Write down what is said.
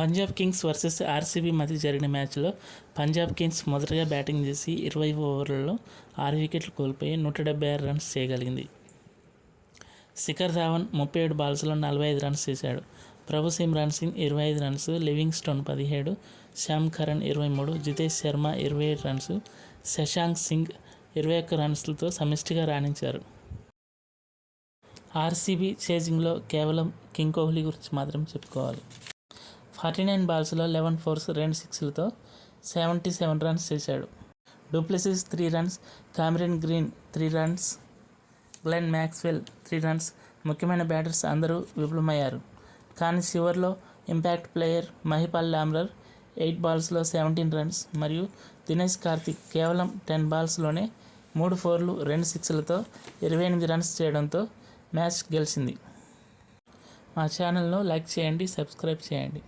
Punjab Kings versus RCB మధ్య జరిగిన మ్యాచ్లో పంజాబ్ కింగ్స్ మొదటగా బ్యాటింగ్ చేసి ఇరవై ఓవర్లలో ఆరు వికెట్లు కోల్పోయి నూట డెబ్బై ఆరు రన్స్ చేయగలిగింది. శిఖర్ ధావన్ ముప్పై ఏడు బాల్స్లో నలభై ఐదు రన్స్ చేశాడు. ప్రభు సిమ్రాన్ సింగ్ ఇరవై ఐదు రన్స్ లివింగ్ స్టోన్ పదిహేడు శ్యామ్ కరణ్ ఇరవై మూడు జితేష్ శర్మ ఇరవై ఏడు రన్స్ శశాంక్ సింగ్ ఇరవై ఒక్క రన్స్లతో సమిష్టిగా రాణించారు. ఆర్సీబీ చేజింగ్లో కేవలం కింగ్ కోహ్లీ గురించి మాత్రం చెప్పుకోవాలి. ఫార్టీ నైన్ బాల్స్లో లెవెన్ ఫోర్స్ రెండు సిక్స్లతో సెవెంటీ సెవెన్ రన్స్ చేశాడు. Du Plessis three runs Cameron Green three runs Glenn Maxwell three runs ముఖ్యమైన బ్యాటర్స్ అందరూ విఫలమయ్యారు. కానీ చివరిలో impact player Mahipal Lomror eight బాల్స్లో seventeen runs మరియు దినేష్ కార్తిక్ కేవలం టెన్ బాల్స్లోనే మూడు ఫోర్లు రెండు సిక్స్లతో ఇరవై ఎనిమిది రన్స్ చేయడంతో మ్యాచ్ గెలిచింది. మా ఛానల్ను లైక్ చేయండి సబ్స్క్రైబ్ చేయండి.